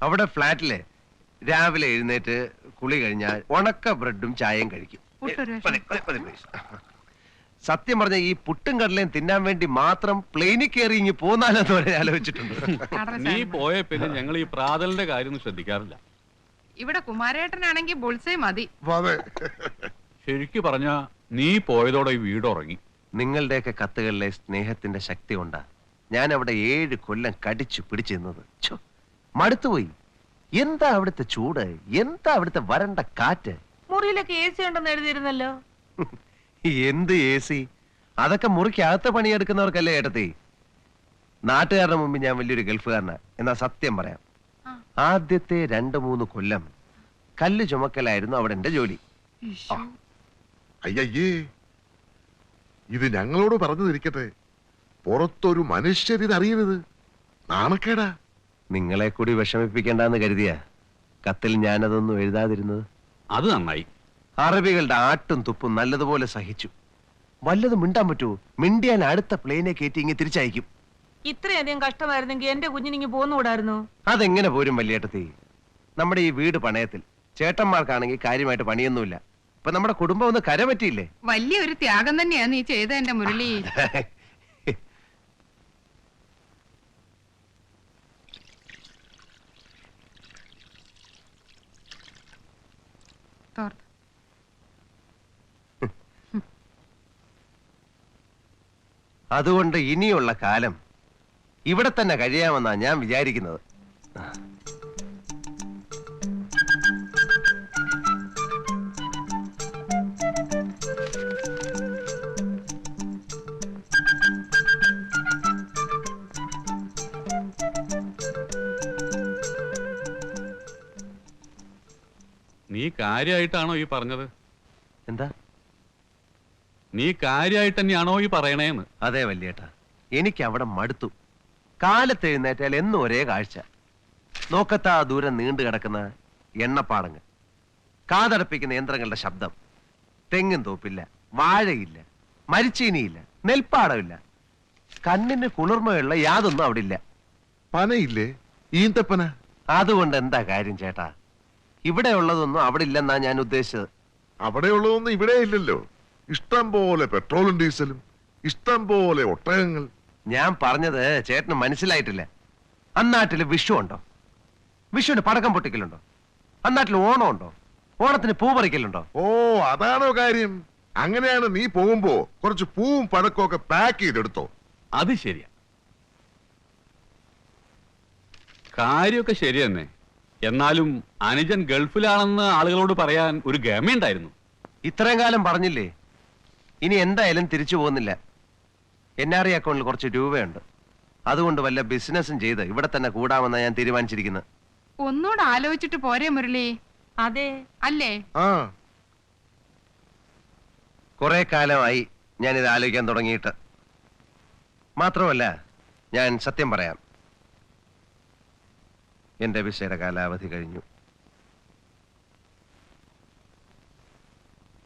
അവിടെ ഫ്ലാറ്റിൽ രാവിലെ എഴുന്നേറ്റ് കുളി കഴിഞ്ഞാൽ ഉണക്ക ബ്രെഡും ചായയും കഴിക്കും. please. സത്യം പറഞ്ഞ ഈ പുട്ടും കടലയും തിന്നാൻ വേണ്ടി മാത്രം പ്ലെയിനിൽ കയറി ഇങ്ങി പോന്നാലെന്ന് വരെ ആലോചിച്ചിട്ടുണ്ട്. നീ. പോയ പിന്നെ ഞങ്ങൾ ഈ പ്രാതലിന്റെ കാര്യം ഒന്നും ശ്രദ്ധിക്കാറില്ല. ഇവിടെ കുമാരേട്ടനാണെങ്കിൽ ബുൾസേ മതി. അതെ ശരിക്കു പറഞ്ഞ നീ പോയതോടെ ഈ വീട് ഉറങ്ങി. നിങ്ങളുടെയൊക്കെ കത്തുകളിലെ സ്നേഹത്തിന്റെ ശക്തി കൊണ്ടാ ഞാൻ അവിടെ ഏഴ് കൊല്ലം കടിച്ചു പിടിച്ചു നിന്നത് ഛോ, മടുത്തുപോയി എന്താ അവിടുത്തെ ചൂട്? എന്താ അവിടുത്തെ വരണ്ട കാറ്റ്? മുറിയിലൊക്കെ എ സി ഉണ്ടെന്ന് എഴുതിയിരുന്നല്ലോ. എന്ത് എ സി അതൊക്കെ മുറിക്കകത്ത് പണിയെടുക്കുന്നവർക്കല്ലേ ഏട്ടത്തി? നാട്ടുകാരുടെ മുമ്പ് ഞാൻ വലിയൊരു ഗൾഫുകാരനാ. എന്നാ സത്യം പറയാം. ആദ്യത്തെ രണ്ട് മൂന്ന് കൊല്ലം കല്ല് ചുമക്കലായിരുന്നു അവിടെ എന്റെ ജോലി. അയ്യയ്യേ. ഇത് ഞങ്ങളോട് പറഞ്ഞു തിരിക്കട്ടെ പുറത്തൊരു മനുഷ്യരിത് അറിയരുത് നാണക്കേടാ. നിങ്ങളെ കൂടി വിഷമിപ്പിക്കേണ്ടെന്ന് കരുതിയ കത്തിൽ ഞാനതൊന്നും എഴുതാതിരുന്നത്. അത് നന്നായി. അറബികളുടെ ആട്ടും തുപ്പും നല്ലതുപോലെ സഹിച്ചു. വല്ലതും മിണ്ടാൻ പറ്റുമോ മിണ്ടിയാൻ അടുത്ത പ്ലെയിനെ കയറ്റി ഇങ്ങനെ തിരിച്ചയക്കും. ഇത്രയധികം കഷ്ടമായിരുന്നെങ്കിൽ എന്റെ കുഞ്ഞിനിങ്ങി പോന്നുകൂടായിരുന്നു അതെങ്ങനെ പോരും വല്യേട്ടത്തി? നമ്മുടെ ഈ വീട് പണയത്തിൽ. ചേട്ടന്മാർക്കാണെങ്കിൽ കാര്യമായിട്ട് പണിയൊന്നുമില്ല. ഇപ്പൊ നമ്മുടെ കുടുംബം ഒന്ന് കരപറ്റിയില്ലേ? വലിയൊരു ത്യാഗം തന്നെയാണ് നീ ചെയ്ത എന്റെ മുരളി. തോർത്ത്. അതുകൊണ്ട് ഇനിയുള്ള കാലം ഇവിടെ തന്നെ കഴിയാമെന്നാ ഞാൻ വിചാരിക്കുന്നത് കാര്യമായിട്ടാണോ ഈ പറഞ്ഞത്? എന്താ? നീ കാര്യമായിട്ട് തന്നെയാണോ ഈ പറയണേന്ന്? അതെ വല്യേട്ടാ. എനിക്ക് അവിടെ മടുത്തു. കാലത്ത് എഴുന്നേറ്റാൽ എന്നും ഒരേ കാഴ്ച. നോക്കത്താ ദൂരം നീണ്ടു കിടക്കുന്ന എണ്ണപ്പാടങ്ങൾ. കാതടപ്പിക്കുന്ന യന്ത്രങ്ങളുടെ ശബ്ദം. തെങ്ങും തോപ്പില്ല വാഴയില്ല മരിച്ചീനിയില്ല നെൽപ്പാടമില്ല. കണ്ണിന് കുളിർമയുള്ള യാതൊന്നും അവിടെ ഇല്ല പനയില്ലേ? ഈന്തപ്പന? അതുകൊണ്ട് എന്താ കാര്യം ചേട്ടാ? ഇവിടെ ഉള്ളതൊന്നും അവിടെ ഇല്ലെന്നാ ഞാൻ ഉദ്ദേശിച്ചത്. അവിടെ ഉള്ളതൊന്നും ഇവിടെ ഇല്ലല്ലോ. ഇഷ്ടം പോലെ പെട്രോളും ഡീസലും ഇഷ്ടം പോലെ ഒട്ടകങ്ങൾ. ഞാൻ പറഞ്ഞത് ചേട്ടന് മനസ്സിലായിട്ടില്ല. അന്നാട്ടിൽ വിഷു ഉണ്ടോ? വിഷുവിന് പടക്കം പൊട്ടിക്കലുണ്ടോ? അന്നാട്ടിൽ ഓണം ഉണ്ടോ? ഓണത്തിന് പൂ പറിക്കലുണ്ടോ? ഓ അതാണോ കാര്യം. അങ്ങനെയാണ് നീ പോകുമ്പോ കുറച്ച് പൂവും പഴക്കവും ഒക്കെ പാക്ക് ചെയ്തെടുത്തോ. അത് ശരിയാ. കാര്യമൊക്കെ ശരി തന്നെ എന്നാലും അനുജൻ ഗൾഫിലാണെന്ന് ആളുകളോട് പറയാൻ ഒരു ഗമയുണ്ടായിരുന്നു ഇത്രയും കാലം പറഞ്ഞില്ലേ? ഇനി എന്തായാലും തിരിച്ചു പോകുന്നില്ല. എൻ ആർ ഐ അക്കൗണ്ടിൽ കുറച്ച് രൂപയുണ്ട്. അതുകൊണ്ട് വല്ല ബിസിനസ്സും ചെയ്ത് ഇവിടെ തന്നെ കൂടാമെന്നാണ് ഞാൻ തീരുമാനിച്ചിരിക്കുന്നത് ഒന്നുകൂടെ ആലോചിച്ചിട്ട് പോരെ മുരളി. അതെ അല്ലേ? ആ. കുറെ കാലമായി ഞാനിത് ആലോചിക്കാൻ തുടങ്ങിയിട്ട്. മാത്രമല്ല ഞാൻ സത്യം പറയാം. എന്റെ വിസയുടെ കാലാവധി കഴിഞ്ഞു.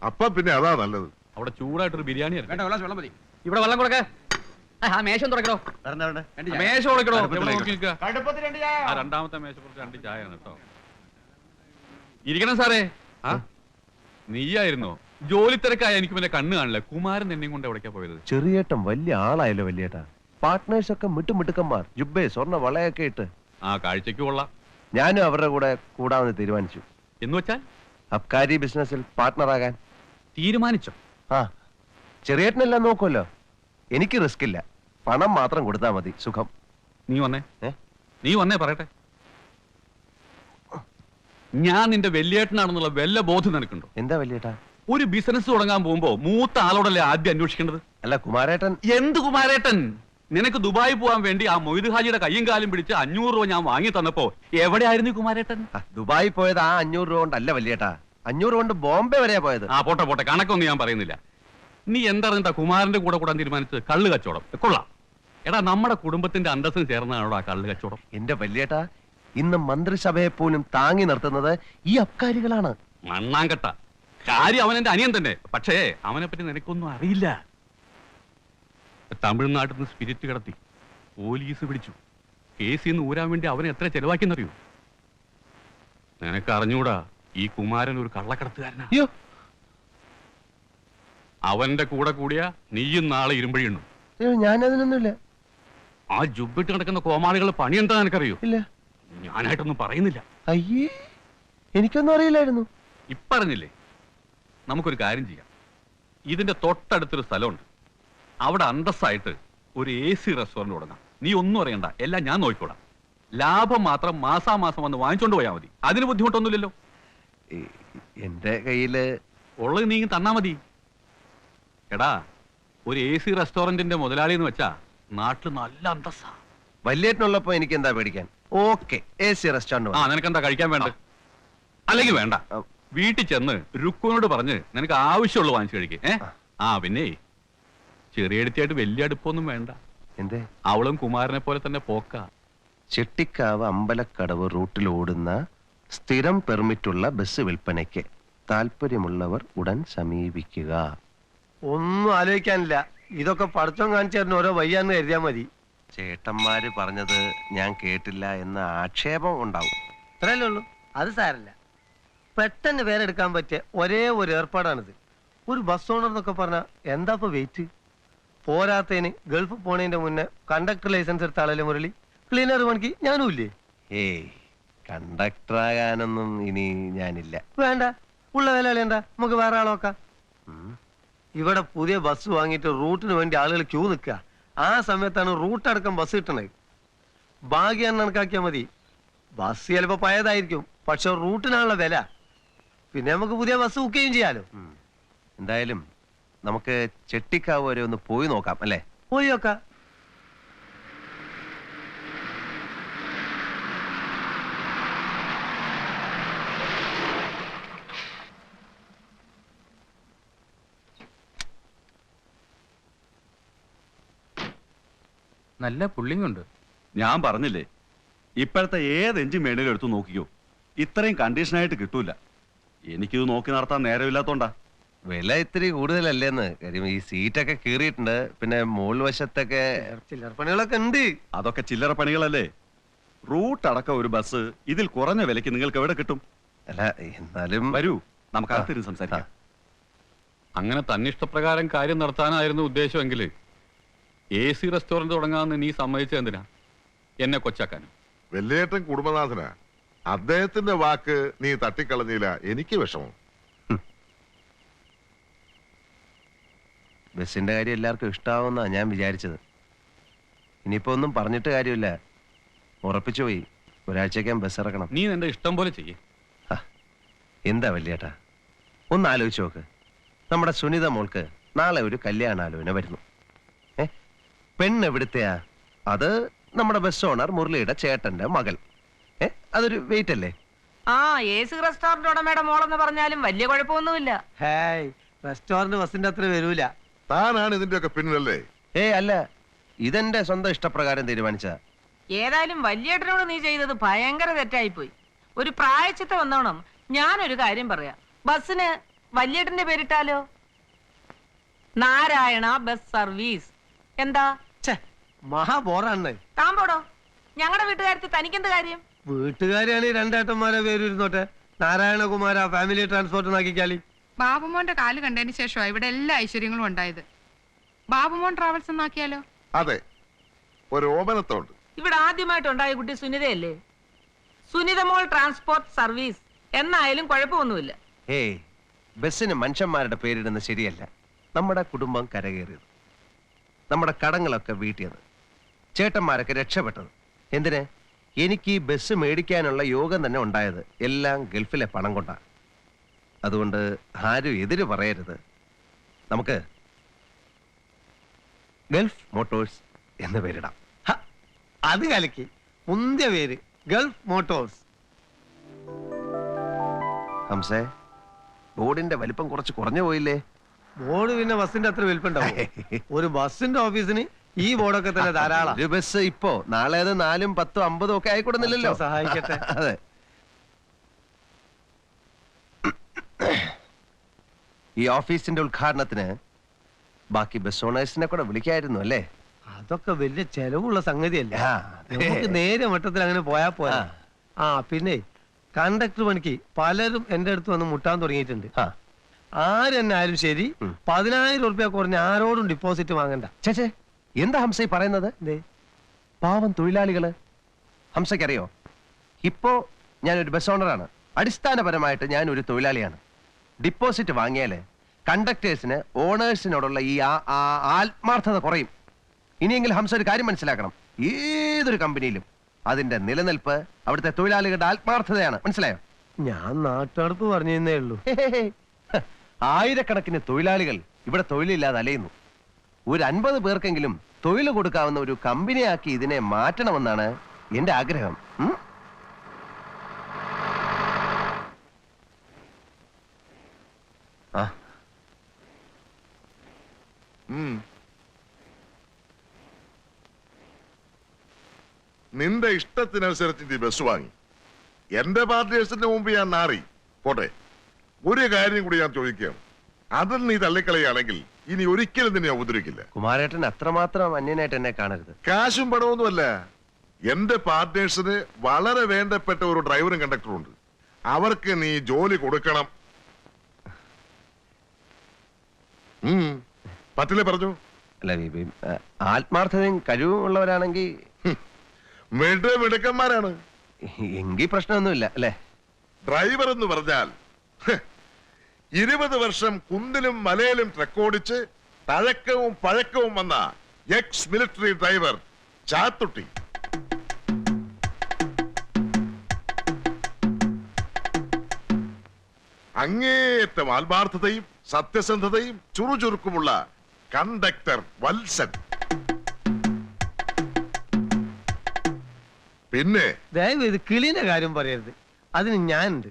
അപ്പൊ പിന്നെ അതാ നല്ലത്. അവിടെ ചൂടായിട്ടൊരു ബിരിയാണി. വേണ്ട വെള്ളം വെള്ളം മതി. ഇവിടെ വെള്ളം കൊടുക്ക. ആ മേശം തുറക്കണോ രണ്ട് ചായ. മേശ കൊടുക്കണോ എവിടെ നോക്കി നിൽക്കുക കടുപ്പത്തിൽ രണ്ട് ആ രണ്ടാമത്തെ മേശ കുറച്ച് രണ്ട് ചായ ആണ് കേട്ടോ. ഇരിക്കണം സാറേ. ആ നീയായിരുന്നോ? ജോലി തിരക്കായ എനിക്ക് പിന്നെ കണ്ണ് കാണില്ല. കുമാരൻ എന്നെയും കൊണ്ട് എവിടേക്കാ പോയത്? ചെറിയേട്ടൻ വലിയ ആളായല്ലോ വലിയേട്ടാ. പാർട്ട്നേഴ്സ് ഒക്കെ മിട്ടുമിട്ടുക്കന്മാർ. ജുബേ സ്വർണ വളയൊക്കെ ഇട്ട്. ആ കാഴ്ചക്ക് കൊള്ളാം. ഞാനും അവരുടെ കൂടെ കൂടാമെന്ന് തീരുമാനിച്ചു. എന്ന് വെച്ചാൽ? അബ്കാരി ബിസിനസ്സിൽ പാർട്ട്ണറാകാൻ. തീരുമാനിച്ചോ? ആ ചെറിയേട്ടനെല്ലാം നോക്കുമല്ലോ. എനിക്ക് റിസ്ക് ഇല്ല പണം മാത്രം കൊടുത്താൽ മതി. സുഖം. നീ വന്നേ. ഏ? നീ വന്നേ പറയട്ടെ. ഞാൻ നിന്റെ വെല്ലേട്ടനാണെന്നുള്ള വല്ല ബോധം നിനക്കുണ്ടോ? എന്താ വലിയേട്ടാ? ഒരു ബിസിനസ് തുടങ്ങാൻ പോകുമ്പോ മൂത്ത ആളോടല്ലേ ആദ്യം അന്വേഷിക്കേണ്ടത്? അല്ല കുമാരേട്ടൻ എന്ത് കുമാരേട്ടൻ? നിനക്ക് ദുബായി പോവാൻ വേണ്ടി ആ മൊയ്ത് ഹാജിയുടെ കയ്യും കാലും പിടിച്ച് അഞ്ഞൂറ് രൂപ ഞാൻ വാങ്ങി തന്നപ്പോ എവിടെയായിരുന്നു ഈ കുമാരേട്ടൻ? ദുബായ് പോയത് ആ അഞ്ഞൂറ് രൂപ കൊണ്ടല്ല വലിയേട്ടാ. അഞ്ഞൂറ് കൊണ്ട് ബോംബെ വരെയാ പോയത്. ആ പോട്ടെ പോട്ടെ. കണക്കൊന്നും ഞാൻ പറയുന്നില്ല. നീ എന്തറിഞ്ഞിട്ടാ കുമാരന്റെ കൂടെ കൂടാൻ തീരുമാനിച്ചത്? കള്ള് കച്ചവടം. കൊള്ളാം. എടാ നമ്മുടെ കുടുംബത്തിന്റെ അന്തസ്സിന് ചേർന്നതാണോ ആ കള്ള് കച്ചവടം? എന്റെ വലിയേട്ടാ ഇന്ന് മന്ത്രിസഭയെ പോലും താങ്ങി നിർത്തുന്നത് ഈ അബ്കാരികളാണ്. മണ്ണാങ്കട്ട. കാര്യം അവൻ എന്റെ അനിയൻ തന്നെ. പക്ഷേ അവനെ പറ്റി നിനക്കൊന്നും അറിയില്ല. തമിഴ്നാട്ടിൽ നിന്ന് സ്പിരിറ്റ് കടത്തി. പോലീസ് പിടിച്ചു. കേസിൽ നിന്ന് ഊരാൻ വേണ്ടി അവനെ എത്ര ചെലവാക്കിയെന്നറിയോ? നിനക്ക് അറിഞ്ഞൂടാ ഈ കുമാരൻ ഒരു കള്ളക്കടത്തുകാരനാ. അയ്യോ. അവന്റെ കൂടെ കൂടിയ നീയും നാളെ ഇരുമ്പഴിയുണ്ടു ഞാനതിനൊന്നുമില്ല. ആ ജുബിട്ട് നടക്കുന്ന കോമാളികൾ പണി എന്താ നിനക്കറിയോ? ഇല്ല. ഞാനായിട്ടൊന്നും പറയുന്നില്ല. അയ്യേ എനിക്കൊന്നും അറിയില്ലായിരുന്നു. ഇപ്പറഞ്ഞില്ലേ നമുക്കൊരു കാര്യം ചെയ്യാം. ഇതിന്റെ തൊട്ടടുത്തൊരു സ്ഥലമുണ്ട്. അവിടെ അന്തസ്സായിട്ട് ഒരു എ സി റെസ്റ്റോറന്റ് തുടങ്ങാം നീ ഒന്നും അറിയണ്ട. എല്ലാം ഞാൻ നോക്കിക്കോടാം ലാഭം മാത്രം മാസാമാസം വന്ന് വാങ്ങിച്ചോണ്ട് പോയാൽ മതി. അതിന് ബുദ്ധിമുട്ടൊന്നുമില്ലല്ലോ. എന്റെ കയ്യിൽ ഉള്ളത് നീ തന്നാ മതി. എടാ ഒരു എ സി റെസ്റ്റോറന്റിന്റെ മുതലാളി എന്ന് വെച്ചാ നാട്ടിൽ നല്ല അന്തസ്സാ. വലിയേട്ടനുള്ളപ്പോ എനിക്ക് എന്താ പേടിക്കാൻ? ഓക്കെ. എ സി റെസ്റ്റോറന്റ് ആ നിനക്ക് എന്താ കഴിക്കാൻ വേണ്ട അല്ലെങ്കിൽ വേണ്ട. വീട്ടിൽ ചെന്ന് രുക്കുവിനോട് പറഞ്ഞ് നിനക്ക് ആവശ്യമുള്ള വാങ്ങിച്ചു കഴിക്കേ. ആ പിന്നെ ചെറിയ അടുത്തായിട്ട് വലിയ അടുപ്പൊന്നും വേണ്ട. എന്തേ? അവളും കുമാരനെ പോലെ തന്നെ പോക്ക. ചെട്ടിക്കാവ് അമ്പലക്കടവ് റൂട്ടിൽ ഓടുന്ന സ്ഥിരം പെർമിറ്റുള്ള ബസ് വിൽപ്പനയ്ക്ക് താല്പര്യമുള്ളവർ ഉടൻ സമീപിക്കുക. ഒന്നും ആലോചിക്കാനില്ല. ഇതൊക്കെ പടച്ചോൻ കാണിച്ചു തരുന്ന ഓരോ വയ്യാന്ന് കരുതിയാ മതി. ചേട്ടന്മാര് പറഞ്ഞത് ഞാൻ കേട്ടില്ല എന്ന ആക്ഷേപം ഉണ്ടാവും. ഇത്രയല്ലേ ഉള്ളൂ? അത് സാരല്ല. പെട്ടെന്ന് പേരെടുക്കാൻ പറ്റിയ ഒരേ ഒരു ഏർപ്പാടാണിത്. ഒരു ബസ് ഓണർ എന്നൊക്കെ പറഞ്ഞാൽ എന്താ ഇപ്പൊ വെയിറ്റ് പോരാത്തതിന് ഗൾഫ് പോണേന്റെ മുന്നേ കണ്ടക്ടർ ലൈസൻസ് എടുത്ത ആളല്ലേ മുരളി? ക്ലീനർ പണിക്ക് ഞാനും ഇല്ലേ ഏയ് കണ്ടക്ടറാകാനൊന്നും ഇനി ഞാനില്ല. വേണ്ട. ഉള്ള വില എന്താ? നമുക്ക് വേറെ ആളെ നോക്കാം. ഇവിടെ പുതിയ ബസ് വാങ്ങിയിട്ട് റൂട്ടിന് വേണ്ടി ആളുകൾ ക്യൂ നിൽക്കുക. ആ സമയത്താണ് റൂട്ട് അടക്കം ബസ് കിട്ടണത്. ഭാഗ്യ കണക്കാക്കിയാൽ മതി. ബസ് ചിലപ്പോ പഴയതായിരിക്കും പക്ഷെ റൂട്ടിനാണുള്ള വില. പിന്നെ നമുക്ക് പുതിയ ബസ് ബുക്ക് ചെയ്യും ചെയ്യാലോ. എന്തായാലും നമുക്ക് ചെട്ടിക്കാവ് വരെ ഒന്ന് പോയി നോക്കാം അല്ലേ? പോയി നോക്കാം. നല്ല പുള്ളിങ്ങുണ്ട് ഞാൻ പറഞ്ഞില്ലേ ഇപ്പോഴത്തെ ഏത് എഞ്ചിൻ വേണേലും എടുത്തു നോക്കിക്കോ ഇത്രയും കണ്ടീഷനായിട്ട് കിട്ടൂല. എനിക്കിത് നോക്കി നടത്താൻ നേരമില്ലാത്തോണ്ടാ. വില ഇത്തിരി കൂടുതലല്ലേന്ന്. കാര്യം ഈ സീറ്റൊക്കെ കീറിയിട്ടുണ്ട്. പിന്നെ മോൾ വശത്തൊക്കെ ചില്ലറ പണികളൊക്കെ ഉണ്ട്. അതൊക്കെ ചില്ലറ പണികളല്ലേ? റൂട്ട് അടക്കം ഒരു ബസ് ഇതിൽ കുറഞ്ഞ വിലക്ക് നിങ്ങൾക്ക് എവിടെ കിട്ടും? അല്ല എന്നാലും വരൂ നമുക്ക് അകത്തിരുന്ന് സംസാരിക്കാം. അങ്ങനെ തന്നിഷ്ടപ്രകാരം കാര്യം നടത്താനായിരുന്നു ഉദ്ദേശമെങ്കിൽ എ സി റെസ്റ്റോറന്റ് തുടങ്ങാമെന്ന് നീ സമ്മതിച്ച എന്തിനാ? എന്നെ കൊച്ചാക്കാനും? വെല്ലേട്ടൻ കുടുംബനാഥനാ. അദ്ദേഹത്തിന്റെ വാക്ക് നീ തട്ടിക്കളഞ്ഞില്ല. എനിക്ക് വിഷമം. ബസ്സിന്റെ കാര്യം എല്ലാവർക്കും ഇഷ്ടാവുന്ന ഞാൻ വിചാരിച്ചത്. ഇനിയിപ്പോ ഒന്നും പറഞ്ഞിട്ട് കാര്യമില്ല. ഉറപ്പിച്ചു പോയി. ഒരാഴ്ചയ്ക്കാൻ ബസ് ഇറക്കണം. നീ നിന്റെ ഇഷ്ടം പോലെ ചെയ്യേ. എന്താ വല്യേട്ടാ? ഒന്ന് ആലോചിച്ച് നോക്ക്. നമ്മുടെ സുനിത മോൾക്ക് നാളെ ഒരു കല്യാണാലോചന വരുന്നു. ഏ? പെണ്ണ് എവിടുത്തെയാ? അത് നമ്മുടെ ബസ് ഓണർ മുരളിയുടെ ചേട്ടന്റെ മകൾ. ഏ? അതൊരു വെയിറ്റ് അല്ലേ ആ എ സി റെസ്റ്റോറന്റ് ഉടമയുടെ മോളെന്ന് പറഞ്ഞാലും വലിയ കുഴപ്പമൊന്നുമില്ല. ഹേയ് റെസ്റ്റോറന്റ് ബസിന്റെ അത്ര വരൂല. താനാണ് ഇതിന്റെയൊക്കെ പിന്നിലല്ലേ? ഏ അല്ല. ഇതെന്റെ സ്വന്തം ഇഷ്ടപ്രകാരം തീരുമാനിച്ച ഏതായാലും വല്യേട്ടനോട് നീ ചെയ്തത് ഭയങ്കര തെറ്റായി പോയി ഒരു പ്രായച്ചിത്ത വന്നോണം. ഞാനൊരു കാര്യം പറയാം. ബസ്സിന് വല്യേട്ടന്റെ പേരിട്ടാലോ? Narayana bus service. എന്താ? മഹാബോറാണ് മഹാ ബോറാണ്. താൻ പോടോ. ഞങ്ങളുടെ വീട്ടുകാരത്ത് തനിക്കെന്ത് കാര്യം? വീട്ടുകാരാണ് ഈ രണ്ടേട്ടന്മാരെ പേര് ഇരുന്നോട്ടെ നാരായണകുമാര ഫാമിലി ട്രാൻസ്പോർട്ട് നാക്കിക്കാലി ബാബുമോന്റെ കാൽ കണ്ടതിന് ശേഷം ഇവിടെ എല്ലാ ഐശ്വര്യങ്ങളും ഉണ്ടായത്. ബാബുമോൻ ട്രാവൽസ് എന്നാക്കിയാലോ? അതെ. ഒരു ഓമനത്തോണ്ട്. ഇവിടെ ആദ്യമായിട്ടുണ്ടായ കുട്ടി സുനിതയല്ലേ? സുനിതമോൾ ട്രാൻസ്പോർട്ട് സർവീസ് എന്നായാലും കുഴപ്പമൊന്നുമില്ല. ഏയ് ബസ്സിന് മനുഷ്യന്മാരുടെ പേരിടുന്നത് ശരിയല്ല. നമ്മുടെ കുടുംബം കരകയറിയത്. നമ്മുടെ കടങ്ങളൊക്കെ വീട്ടിയത്. ചേട്ടന്മാരൊക്കെ രക്ഷപ്പെട്ടത്. എന്തിന്? എനിക്ക് ഈ ബസ് മേടിക്കാനുള്ള യോഗം തന്നെ ഉണ്ടായത് എല്ലാം ഗൾഫിലെ പണം കൊണ്ടാണ് അതുകൊണ്ട് ആരും എതിര് പറയരുത്. നമുക്ക് ഗൾഫ് മോട്ടോഴ്സ് എന്ന് പേരിടാം. അത് കലക്കി. മുന്തിയ പേര് ഗൾഫ് മോട്ടോഴ്സ്. ഹംസേ ബോർഡിന്റെ വലിപ്പം കുറച്ച് കുറഞ്ഞു പോയില്ലേ? ബോർഡ് പിന്നെ ബസിന്റെ അത്ര വലിപ്പുണ്ടാവും ഒരു ബസിന്റെ ഓഫീസിന് ഈ ബോർഡൊക്കെ തന്നെ ധാരാളം. ഒരു ബസ് ഇപ്പോ നാളെ അത് നാലും പത്തും അമ്പതും ഒക്കെ ആയിക്കൊടുന്നില്ലല്ലോ. സഹായിക്കട്ടെ. അതെ. ഈ ഓഫീസിന്റെ ഉദ്ഘാടനത്തിന് ബാക്കി ബസ് ഓണേഴ്സിനെ കൂടെ വിളിക്കായിരുന്നു അല്ലേ? അതൊക്കെ വലിയ ചെലവുള്ള സംഗതിയല്ല. നമുക്ക് നേരെ മട്ടത്തിൽ അങ്ങനെ പോയാ പോയാ ആ. പിന്നെ കണ്ടക്ടർ പണിക്ക് പലരും എന്റെ അടുത്ത് വന്ന് മുട്ടാൻ തുടങ്ങിയിട്ടുണ്ട്. ആ. ആരെന്നെ ശരി. പതിനായിരം ഉറുപ്പ്യ കുറഞ്ഞ ആരോടും ഡിപ്പോസിറ്റ് വാങ്ങണ്ട. ചേച്ചേ എന്താ ഹംസ പറയുന്നത്? പാവം തൊഴിലാളികൾ. ഹംസയ്ക്കറിയോ? ഇപ്പോ ഞാനൊരു ബസ് ഓണറാണ്. അടിസ്ഥാനപരമായിട്ട് ഞാൻ ഒരു തൊഴിലാളിയാണ്. ഡിപ്പോസിറ്റ് വാങ്ങിയാൽ കണ്ടക്ടേഴ്സിന് ഓണേഴ്സിനോടുള്ള ഈ ആ- ആ- ആത്മാർത്ഥത കുറയും ഇനിയെങ്കിലും ഹംസ ഒരു കാര്യം മനസ്സിലാക്കണം ഏതൊരു കമ്പനിയിലും അതിന്റെ നിലനിൽപ്പ് അവിടുത്തെ തൊഴിലാളികളുടെ ആത്മാർത്ഥതയാണ് മനസ്സിലായോ ഞാൻ നാട്ടുനടപ്പ് പറഞ്ഞേ ഉള്ളൂ ഹേ. ആയിരക്കണക്കിന് തൊഴിലാളികൾ ഇവിടെ തൊഴിലില്ലാതെ അലയുന്നു ഒരു അൻപത് പേർക്കെങ്കിലും തൊഴിൽ കൊടുക്കാവുന്ന ഒരു കമ്പനിയാക്കി ഇതിനെ മാറ്റണമെന്നാണ് എന്റെ ആഗ്രഹം ഉം? ആ. നിന്റെ ഇഷ്ടത്തിനനുസരിച്ച് നീ ബസ് വാങ്ങി. എന്റെ പാർട്ടിയേഴ്സിന്റെ മുമ്പ് ഞാൻ നാറി. പോട്ടെ. ഒരു കാര്യം കൂടി ഞാൻ ചോദിക്കുകയാണ് അതിൽ നീ തള്ളിക്കളയാണെങ്കിൽ ഇനി ഒരിക്കലും നിന്നെ ഉപദ്രവിക്കില്ല. കുമാരേട്ടൻ അത്രമാത്രം അന്യനായിട്ട് എന്നെ കാണരുത്. കാശും പണമൊന്നുമല്ല എന്റെ പാർട്ട്നേഴ്സിന് വളരെ വേണ്ടപ്പെട്ട ഒരു ഡ്രൈവറും കണ്ടക്ടറും ഉണ്ട് അവർക്ക് നീ ജോലി കൊടുക്കണം. പറ്റില്ലേ പറഞ്ഞു. അല്ല ആ, ആത്മാർത്ഥതയും കഴിവും ഉള്ളവരാണെങ്കിൽ മിട മിടുക്കന്മാരാണ്. എങ്കിൽ പ്രശ്നമൊന്നുമില്ല അല്ലേ? ഡ്രൈവർ എന്ന് പറഞ്ഞാൽ ഇരുപത് വർഷം കുന്നിലും മലയിലും ട്രക്കോടിച്ച് തഴക്കവും പഴക്കവും വന്ന എക്സ് മിലിറ്ററി ഡ്രൈവർ ചാത്തുട്ടി. അങ്ങേയറ്റം ആത്മാർത്ഥതയും സത്യസന്ധതയും ചുറുചുറുക്കുമുള്ള കണ്ടക്ടർ വത്സൻ. പിന്നെ? ദയവ് ഇത് കിളീന്റെ കാര്യം പറയരുത്. അതിന് ഞാനുണ്ട്.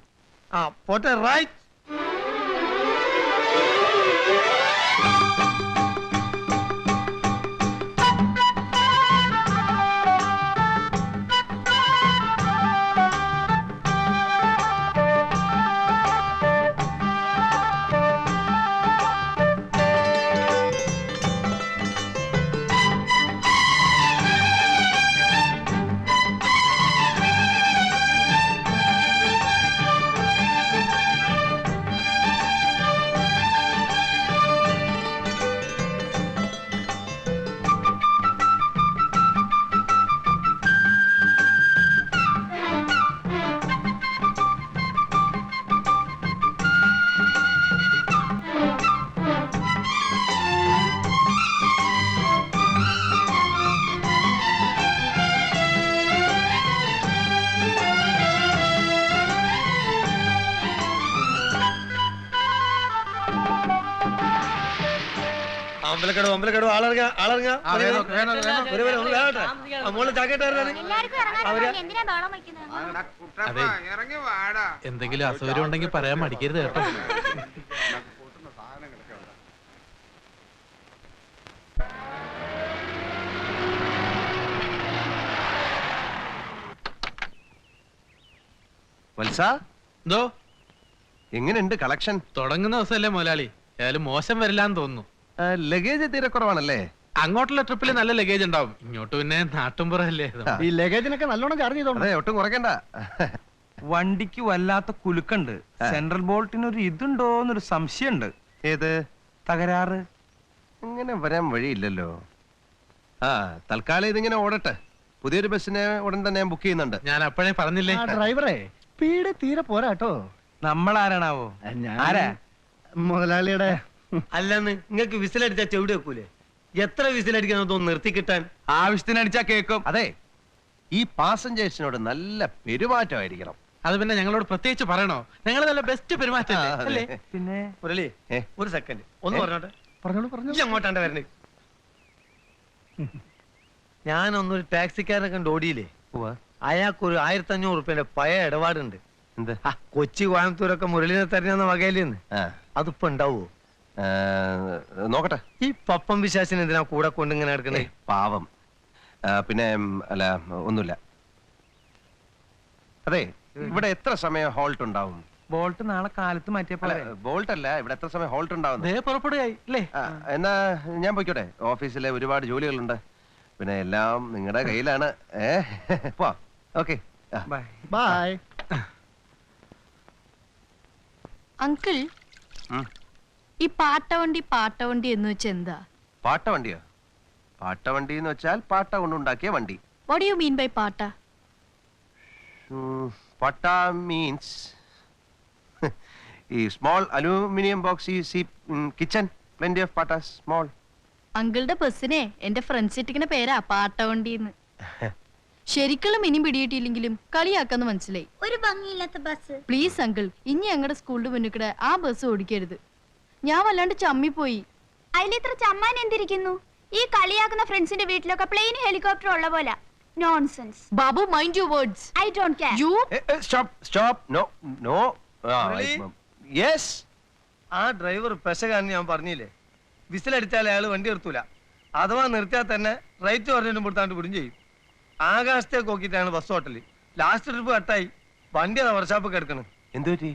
ആ പോട്ടെ റൈറ്റ്. അമ്പലക്കടവ് അമ്പലക്കടവ് ആളിറങ്ങ ആളിറങ്ങ. മോളെ ചാക്കേട്ടായിരുന്നു. എല്ലാവർക്കും ഇറങ്ങാൻ എന്തിനാ ബഹളം വയ്ക്കുന്നത്? അതെ. എന്തെങ്കിലും അസൗകര്യം ഉണ്ടെങ്കിൽ പറയാൻ മടിക്കരുത് കേട്ടോ. വത്സ? എന്തോ? എങ്ങനെയുണ്ട് കളക്ഷൻ? തുടങ്ങുന്ന ദിവസമല്ലേ മുതലാളി. ഏതായാലും മോശം വരില്ലാന്ന് തോന്നുന്നു. ലഗേജ് തീരെ കുറവാണല്ലേ? അങ്ങോട്ടുള്ള ട്രിപ്പിൽ നല്ല ലഗേജ് ഉണ്ടാവും. ഇങ്ങോട്ട് പിന്നെ നാട്ടുംപുറല്ലേ. ഈ ലഗേജിനൊക്കെ നല്ലോണം ചാർജ് ചെയ്തോണ്ട്. അതെ ഒട്ടും കുറയ്ക്കണ്ട. വണ്ടിക്ക് വല്ലാത്ത കുലുക്കുണ്ട്. സെൻട്രൽ ബോൾട്ടിന് ഒരു ഇതുണ്ടോ എന്നൊരു സംശയമുണ്ട്. ഏത്? തകരാറ്. ഇങ്ങനെ വരാൻ വഴിയില്ലല്ലോ. ആ തൽക്കാലം ഇതിങ്ങനെ ഓടട്ടെ. പുതിയൊരു ബസ്സിനെ ഉടൻ തന്നെ ഞാൻ ബുക്ക് ചെയ്യുന്നുണ്ട്. ഞാൻ അപ്പോഴേ പറഞ്ഞില്ലേ? ഡ്രൈവറെ പീടെ തീരെ പോരാട്ടോ. നമ്മളാരാണാവോ? ആരാ? മുതലാളിയുടെ അല്ലെന്ന് നിങ്ങൾക്ക് വിസിലടിച്ചാ ചെവിടി വെക്കൂലേ? എത്ര വിസിലടിക്കണം തോന്നുന്നു നിർത്തി കിട്ടാൻ? ആവശ്യത്തിനടിച്ചാ കേക്കും. അതെ ഈ പാസഞ്ചേഴ്സിനോട് നല്ല പെരുമാറ്റമായിരിക്കണം. അത് പിന്നെ ഞങ്ങളോട് പ്രത്യേകിച്ച് പറയണോ? ഞങ്ങൾ നല്ല ബെസ്റ്റ് പെരുമാറ്റം ആ, അതെ. അല്ലേ? പിന്നെ? മുരളി ഏ? ഒരു സെക്കൻഡ് ഒന്ന് ഏ? പറഞ്ഞോട്ടെ? പറഞ്ഞോളൂ പറഞ്ഞു ഇജ്ജ് അങ്ങോട്ടാണ്ട് വരണേ ഞാനൊന്നൊരു ടാക്സിക്കാരനെ കണ്ട് ഓടിയില്ലേ? അയാൾക്ക് ഒരു ആയിരത്തി അഞ്ഞൂറ് റുപ്യന്റെ പഴയ ഇടപാടുണ്ട്. എന്ത്? ആ, കൊച്ചി കോയമ്പത്തൂരൊക്കെ മുരളീനെ തരുന്ന വകയിലെന്ന് ആ, അതിപ്പോ ഉണ്ടാവോ ആ, നോക്കട്ടെ. ഈ പപ്പം വിശ്വാസിന് എന്തിനാ കൂടെ കൊണ്ട് ഇങ്ങനെ എടുക്കണേ പാവം. പിന്നെ അല്ല ഒന്നുമില്ല. അതെ ഇവിടെ എത്ര സമയം ഹോൾട്ട് ഉണ്ടാവും? ബോൾട്ട് നാളെ കാലത്ത് മാറ്റിയപ്പോൾ ബോൾട്ട് അല്ല ഇവിടെ എത്ര സമയം ഹോൾട്ട് ഉണ്ടാവും ദേ പുറപ്പെടുകയായി അല്ലേ? എന്നാ ഞാൻ പോയിക്കോട്ടെ. ഓഫീസിലെ ഒരുപാട് ജോലികളുണ്ട്. പിന്നെ എല്ലാം നിങ്ങളുടെ കയ്യിലാണ്. ഏ പോ. Okay bye. ബൈ. അങ്കിൾ. ഈ പാട്ടവണ്ടി പാട്ടവണ്ടി എന്ന് വെച്ചാൽ എന്താ? പാട്ടവണ്ടിയോ? പാട്ടവണ്ടി എന്ന് വെച്ചാൽ പാട്ട കൊണ്ടുണ്ടാക്കിയ വണ്ടി. വാട്ട് യു മീൻ ബൈ പാട്ട? പാട്ട മീൻസ് ഈ small aluminium box you see kitchen plenty of പാട്ട സ്മോൾ അങ്കിളുടെ ബസ്സിനെ എന്റെ ഫ്രണ്ട്സ് ഇട്ടിക്കുന്ന പേരാ പാട്ടവണ്ടിന്ന്. ശരിക്കുള്ള മിനി പിടിയിട്ടില്ലെങ്കിലും കളിയാക്കാന്ന് മനസ്സിലായി. ഒരു ഭംഗിയില്ലാത്ത ബസ്. പ്ലീസ് അങ്കിൾ ഇനി ഞങ്ങളുടെ സ്കൂളിന്റെ മുന്നിൽ ആ ബസ് ഓടിക്കരുത്. ഞാൻ വല്ലാണ്ട് ചമ്മിപ്പോയി. അതിലിത്ര ചമ്മാൻ എന്തിരിക്കുന്നു? ഈ കളിയാക്കുന്ന ഫ്രണ്ട്സിന്റെ വീട്ടിലൊക്കെ പ്ലെയിൻ ഹെലികോപ്റ്റർ ഉള്ള പോലെ. Nonsense Babu mind you words I don't care you stop stop no no? Yes ആ ഡ്രൈവർ പെശകാന്ന് ഞാൻ പറഞ്ഞില്ലേ? വിസിലടിച്ചാൽ അയാൾ വണ്ടി നിർത്തൂല. അഥവാ നിർത്തിയാൽ തന്നെ റൈറ്റ് പറഞ്ഞിട്ട് കൊടുത്താണ്ട് വിടും ചെയ്യും. ആകാശത്തേക്ക് നോക്കിയിട്ടാണ് ബസ് ഹോട്ടലിൽ ലാസ്റ്റ് ട്രിപ്പ് കട്ടായി വണ്ടി അതാ വർഷാപ്പ് കിടക്കണം എന്തു പറ്റി?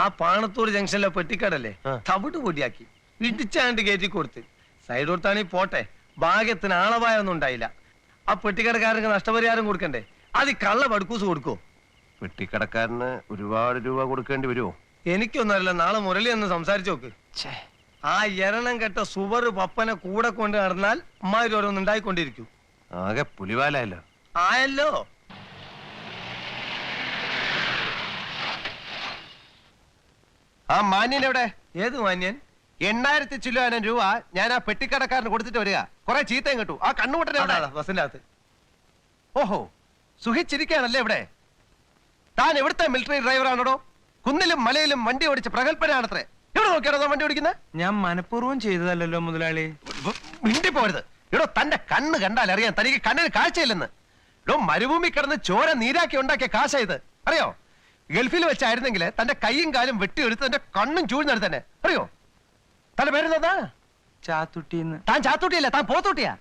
ആ പാണത്തൂർ ജംഗ്ഷനിലെ പെട്ടിക്കടല്ലേ? തവിട് തവിട്ട് പൊടിയാക്കി. ഇടിച്ചാണ്ട് കയറ്റി കൊടുത്ത്. സൈഡ് കൊടുത്താണെങ്കിൽ പോട്ടെ. ഭാഗ്യത്തിന് ആളവായൊന്നും ഉണ്ടായില്ല. ആ പെട്ടിക്കടക്കാരന് നഷ്ടപരിഹാരം കൊടുക്കണ്ടേ? അത് ഈ കള്ള പടുക്കൂസ് കൊടുക്കോ പെട്ടിക്കടക്കാരന് ഒരുപാട് രൂപ കൊടുക്കേണ്ടി വരുമോ എനിക്കൊന്നുമല്ല നാളെ മുരളി ഒന്ന് സംസാരിച്ചു നോക്ക്. ആ എരണം കെട്ട സുവറ് പപ്പനെ കൂടെ കൊണ്ട് നടന്നാൽ അമ്മാരി ഓരോന്ന് ഉണ്ടായിക്കൊണ്ടിരിക്കും. ആകെ പുലിവാലല്ലോ ആയല്ലോ. ആ മാന്യൻ എവിടെ? ഏത് മാന്യൻ? എണ്ണായിരത്തി ചില്ലുവാനും രൂപ ഞാൻ ആ പെട്ടിക്കടക്കാരന് കൊടുത്തിട്ട് വരിക. കുറെ ചീത്തയും കിട്ടു. ആ കണ്ണുകൂട്ടനെ എവിടെ? അതാ, ബസിന്റെ അകത്ത് ഓഹോ സുഖിച്ചിരിക്കുകയാണല്ലേ ഇവിടെ? താൻ എവിടുത്തെ മിലിറ്ററി ഡ്രൈവറാണോ കുന്നിലും മലയിലും വണ്ടി ഓടിച്ച പ്രഗത്ഭനാണത്രേ. എവിടെ നോക്കിയാണോ താൻ വണ്ടി ഓടിക്കുന്നത് ഞാൻ മനഃപൂർവം ചെയ്തതല്ലോ മുതലാളി. മിണ്ടി പോരുത് എടോ തന്റെ കണ്ണ് കണ്ടാൽ അറിയാം തനിക്ക് കണ്ണിന് കാഴ്ചയില്ലെന്ന്. എടോ മരുഭൂമി കിടന്ന് ചോര നീരാക്കി ഉണ്ടാക്കിയ കാശ ഇത്. അറിയോ? ഗൾഫിൽ വെച്ചായിരുന്നെങ്കിൽ തന്റെ കൈയും കാലും വെട്ടിയെടുത്ത് തന്റെ കണ്ണും ചൂഴ്ന്നെടുത്ത് തന്നെ അറിയോ? തന്റെ പേരെന്താ? ചാത്തുട്ടിന്ന്. താൻ ചാത്തുട്ടിയല്ല താൻ പോത്തൂട്ടിയാ.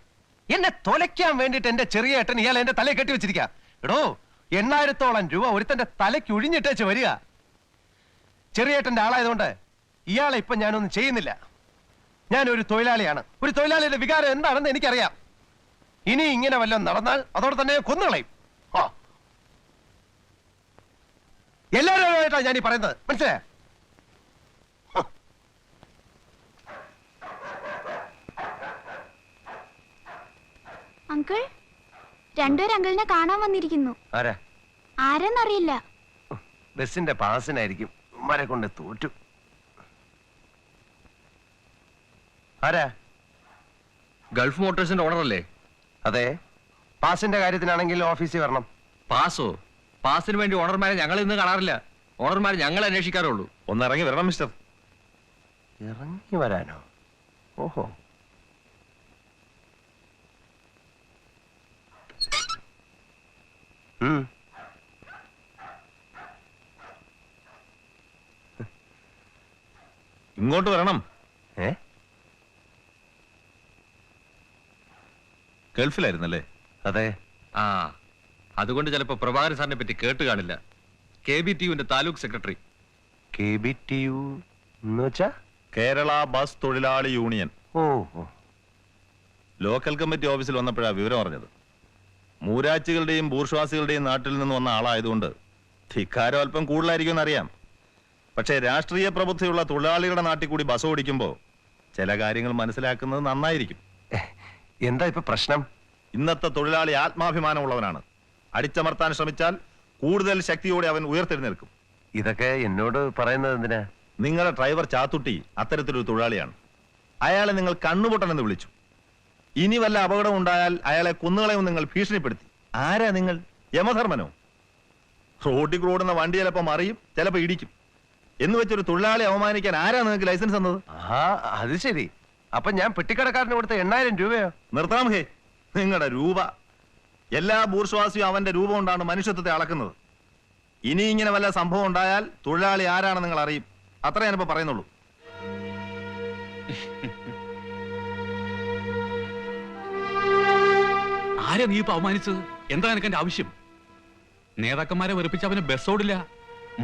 എന്നെ തൊലയ്ക്കാൻ വേണ്ടിട്ട് എന്റെ ചെറിയ ഏട്ടൻ ഇയാൾ എന്റെ തലയെ കെട്ടി വെച്ചിരിക്കാ. എടോ എണ്ണായിരത്തോളം രൂപ ഒരുത്തന്റെ തലയ്ക്ക് ഒഴിഞ്ഞിട്ടേച്ച് വരിക. ചെറിയേട്ടന്റെ ആളായതുകൊണ്ട് ഇയാളെ ഇപ്പൊ ഞാനൊന്നും ചെയ്യുന്നില്ല. ഞാൻ ഒരു തൊഴിലാളിയാണ്. ഒരു തൊഴിലാളിയുടെ വികാരം എന്താണെന്ന് എനിക്കറിയാം. ഇനി ഇങ്ങനെ വല്ലതും നടന്നാൽ അതോടെ തന്നെ കൊന്നുകളയും ആ എല്ലാവരുമായിട്ടാണ് ഞാൻ ഈ പറയുന്നത്. മനസ്സിലായോ? അങ്കിൾ രണ്ടുപേരും അങ്കിളിനെ കാണാൻ വന്നിരിക്കുന്നു. ആരാ? ആരെന്നറിയില്ല. ബസിന്റെ പാസിനായിരിക്കും മരെ കൊണ്ട് തോറ്റു. ആരാ? ഗൾഫ് മോട്ടോഴ്സിന്റെ ഓണറല്ലേ? അതെ. പാസിന്റെ കാര്യത്തിനാണെങ്കിൽ ഓഫീസിൽ വരണം. പാസോ? പാസിന് വേണ്ടി ഓണർമാരെ ഞങ്ങൾ ഇന്ന് കാണാറില്ല. ഓണർമാരെ ഞങ്ങൾ അന്വേഷിക്കാറുള്ളൂ. ഒന്ന് ഇറങ്ങി വരണം മിസ്റ്റർ. ഇറങ്ങി വരാനോ? ഓഹോ. ഇങ്ങോട്ട് വരണം. ഏ? ഗൾഫിലായിരുന്നല്ലേ? അതെ. ആ. അതുകൊണ്ട് ചിലപ്പോ പ്രഭാകരൻ സാറിനെ പറ്റി കേട്ട് കാണില്ല. K B T യുവിന്റെ taluk secretary. K B T U എന്ന് വെച്ചാ? കേരള ബസ് തൊഴിലാളി യൂണിയൻ. ഓ ഓ. ലോക്കൽ കമ്മിറ്റി ഓഫീസിൽ വന്നപ്പോഴാണ് വിവരം അറിഞ്ഞത്. മൂരാച്ചികളുടെയും ബൂർഷ്വാസികളുടെയും നാട്ടിൽ നിന്ന് വന്ന ആളായതുകൊണ്ട് ധിക്കാരം അല്പം കൂടുതലായിരിക്കും എന്നറിയാം. പക്ഷേ രാഷ്ട്രീയ പ്രബുദ്ധിയുള്ള തൊഴിലാളികളുടെ നാട്ടിൽ കൂടി ബസ് ഓടിക്കുമ്പോൾ ചില കാര്യങ്ങൾ മനസ്സിലാക്കുന്നത് നന്നായിരിക്കും. എന്താ ഇപ്പൊ പ്രശ്നം? ഇന്നത്തെ തൊഴിലാളി ആത്മാഭിമാനമുള്ളവനാണ്. അടിച്ചമർത്താൻ ശ്രമിച്ചാൽ കൂടുതൽ ശക്തിയോടെ അവൻ ഉയർത്തെഴുന്നേൽക്കും. ഇതൊക്കെ എന്നോട് പറയുന്നത് എന്തിനാ? നിങ്ങളുടെ ഡ്രൈവർ ചാത്തുട്ടി അത്തരത്തിലൊരു തൊഴിലാളിയാണ്. അയാളെ നിങ്ങൾ കണ്ണുപൊട്ടനെന്ന് വിളിച്ചു. ഇനി വല്ല അപകടം ഉണ്ടായാൽ അയാളെ കുന്നുകളെയും നിങ്ങൾ ഭീഷണിപ്പെടുത്തി. ആരാ നിങ്ങൾ? യമധർമ്മനോ? റോഡിൽ ഓടുന്ന വണ്ടി ചിലപ്പോ മറിയും ചിലപ്പോ ഇടിക്കും. എന്ന് വെച്ചൊരു തൊഴിലാളി അവമാനിക്കാൻ ആരാ നിങ്ങൾക്ക് ലൈസൻസ് തന്നത്? ആ അത് ശരി. അപ്പൊ ഞാൻ പെട്ടിക്കടക്കാരന് കൊടുത്ത എണ്ണായിരം രൂപയോ? നിർത്താം ഹേ. നിങ്ങളുടെ രൂപ എല്ലാ ബൂർഷ്വാസിയും അവന്റെ രൂപം കൊണ്ടാണ് മനുഷ്യത്വത്തെ അളക്കുന്നത്. ഇനി ഇങ്ങനെ വല്ല സംഭവം ഉണ്ടായാൽ തൊഴിലാളി ആരാണെന്ന് നിങ്ങൾ അറിയും. അത്ര ഞാനിപ്പോ പറയുന്നുള്ളൂ. ആരാ നീ ഇപ്പൊ അവമാനിച്ചത്? എന്താ നിനക്ക് എന്റെ ആവശ്യം? നേതാക്കന്മാരെ വെറുപ്പിച്ച് അവന് ബസ്സോടില്ല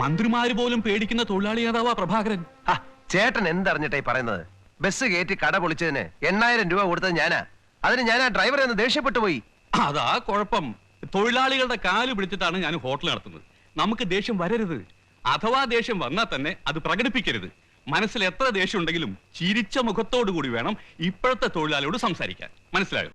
മന്ത്രിമാര് പോലും പേടിക്കുന്ന തൊഴിലാളി നേതാവാ പ്രഭാകരൻ. ആ ചേട്ടൻ എന്തറിഞ്ഞിട്ടായി പറയുന്നത്? ബസ് കയറ്റി കട പൊളിച്ചതിന് എണ്ണായിരം രൂപ കൊടുത്തത് ഞാനാ. അതിന് ഞാൻ ആ ഡ്രൈവറെ ഒന്ന് ദേഷ്യപ്പെട്ടു പോയി. അതാ കുഴപ്പം. തൊഴിലാളികളുടെ കാൽ പിടിച്ചിട്ടാണ് ഞാൻ ഹോട്ടൽ നടത്തുന്നത്. നമുക്ക് ദേഷ്യം വരരുത്. അഥവാ ദേഷ്യം വന്നാൽ തന്നെ അത് പ്രകടിപ്പിക്കരുത്. മനസ്സിൽ എത്ര ദേഷ്യം ഉണ്ടെങ്കിലും ചിരിച്ച മുഖത്തോടു കൂടി വേണം ഇപ്പോഴത്തെ തൊഴിലാളിയോട് സംസാരിക്കാൻ. മനസ്സിലായോ?